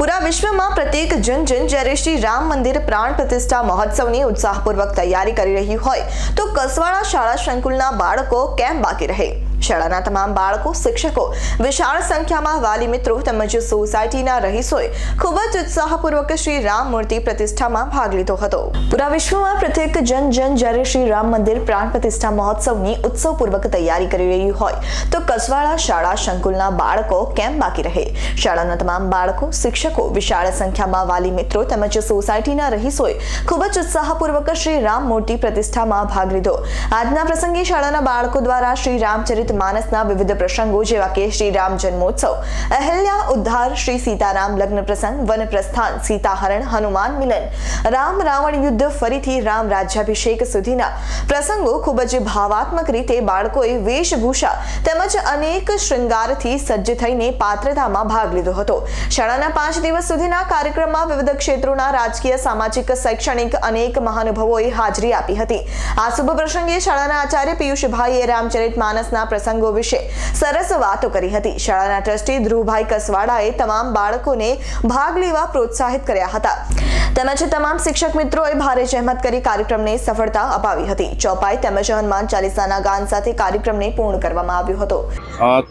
પૂરા વિશ્વમાં પ્રત્યેક જન જન જ્યારે શ્રી રામ મંદિર પ્રાણ પ્રતિષ્ઠા મહોત્સવની ઉત્સાહપૂર્વક તૈયારી કરી રહ્યું હોય, તો કસવાળા શાળા સંકુલના બાળકો કેમ બાકી રહે? શાળાના તમામ બાળકો, શિક્ષકો, વિશાળ સંખ્યામાં વાલી મિત્રો તેમજ સોસાયટીના રહીશોએ ખૂબ જ ઉત્સાહપૂર્વક શ્રી રામ મૂર્તિ પ્રતિષ્ઠામાં ભાગ લીધો હતો. પૂરા વિશ્વમાં પ્રત્યેક જન જન જ્યારે શ્રી રામ મંદિર પ્રાણ પ્રતિષ્ઠા મહોત્સવની ઉત્સવપૂર્વક તૈયારી કરી રહ્યું હોય, તો કસવાળા શાળા સંકુલના બાળકો કેમ બાકી રહે? શાળાના તમામ બાળકો, શિક્ષકો, વિશાળ સંખ્યામાં વાલી મિત્રો તેમજ સોસાયટીના રહીશોએ ખૂબ જ ઉત્સાહપૂર્વક શ્રી રામ મૂર્તિ પ્રતિષ્ઠામાં ભાગ લીધો. આજના પ્રસંગે શાળાના બાળકો દ્વારા શ્રી રામચરિત માનસના વિવિધ પ્રસંગો જેવા કે શ્રી રામ જન્મોત્સવ, અહલ્યા ઉદ્ધાર, શ્રી સીતારામ લગ્ન પ્રસંગ, વન પ્રસ્થાન, સીતાહરણ, હનુમાન મિલન, રામ રાવણ યુદ્ધ, ફરીથી રામ રાજ્યાભિષેક સુધીના પ્રસંગો ખૂબ જ ભાવાત્મક રીતે બાળકોએ વેશભૂષા તેમજ અનેક શૃંગારથી સજ્જ થઈને પાત્રતામાં ભાગ લીધો હતો. શાળાના પાંચ દિવસ સુધીના કાર્યક્રમમાં વિવિધ ક્ષેત્રોના રાજકીય, સામાજિક, શૈક્ષણિક અનેક મહાનુભાવોએ હાજરી આપી હતી. આ શુભ પ્રસંગે શાળાના આચાર્ય પિયુષભાઈએ રામચરિત માનસના પ્રસંગો વિશે સરસ વાતો કરી હતી. શાળાના ટ્રસ્ટી ધ્રુવભાઈ કસવાડાએ તમામ બાળકોને ભાગ લેવા પ્રોત્સાહિત કર્યા હતા. તેમજ તમામ શિક્ષક મિત્રોએ ભારે જહેમત કરી કાર્યક્રમને સફળતા અપાવી હતી. ચોપાઈ તેમજ હનુમાન ચાલીસાના ગાન સાથે કાર્યક્રમને પૂર્ણ કરવામાં આવ્યો હતો.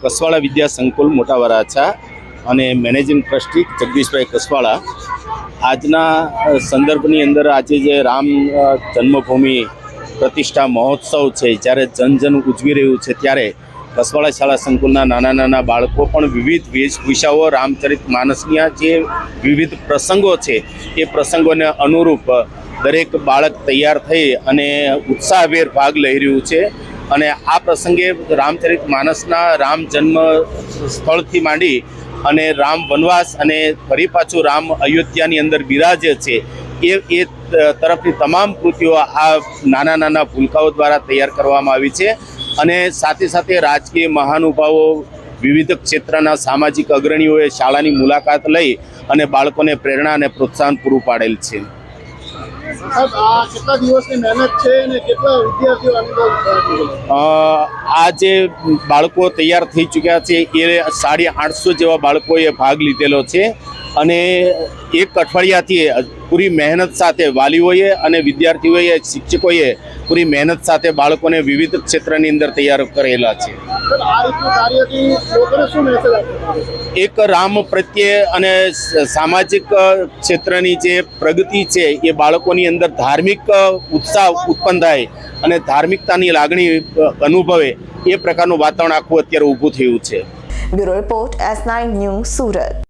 કસવાડા વિદ્યા સંકુલ મોટા વરાછા અને મેનેજિંગ ટ્રસ્ટી જગદીશભાઈ કસવાળા આજના સંદર્ભની અંદર આજે જે રામ જન્મભૂમિ પ્રતિષ્ઠા મહોત્સવ છે, જ્યારે જન જન ઉજવી રહ્યું છે, ત્યારે કસવાળા શાળા સંકુલના નાના નાના બાળકો પણ વિવિધ વેશભૂષાઓ, રામચરિત માનસની જે વિવિધ પ્રસંગો છે, એ પ્રસંગોને અનુરૂપ દરેક બાળક તૈયાર થઈ અને ઉત્સાહભેર ભાગ લઈ રહ્યું છે. અને આ પ્રસંગે રામચરિત માનસના રામ જન્મ સ્થળથી માંડી અને રામ વનવાસ અને ફરી પાછું રામ અયોધ્યાની અંદર બિરાજે છે એ એ તરફની તમામ કૃતિઓ આ નાના નાના ભૂલકાઓ દ્વારા તૈયાર કરવામાં આવી છે અને સાથે સાથે રાજકીય મહાનુભાવો વિવિધ ક્ષેત્રના સામાજિક અગ્રણીઓએ શાળાની મુલાકાત લઈ અને બાળકોને પ્રેરણા અને પ્રોત્સાહન પૂરું પાડેલ છે. આ જે બાળકો તૈયાર થઈ ચૂક્યા છે એ સાડી આઠસો જેવા બાળકોએ ભાગ લીધેલો છે અને એક અઠવાડિયાથી પૂરી મહેનત સાથે વાલીઓએ અને વિદ્યાર્થીઓએ શિક્ષકોએ પૂરી મહેનત સાથે બાળકોને વિવિધ ક્ષેત્રની અંદર તૈયાર કરેલા છે. એક રામ પ્રત્યે અને સામાજિક ક્ષેત્રની જે પ્રગતિ છે એ બાળકોની અંદર ધાર્મિક ઉત્સાહ ઉત્પન્ન થાય અને ધાર્મિકતાની લાગણી અનુભવે એ પ્રકારનું વાતાવરણ આખું અત્યારે ઊભું થયું છે. Bureau report S nine news Surat.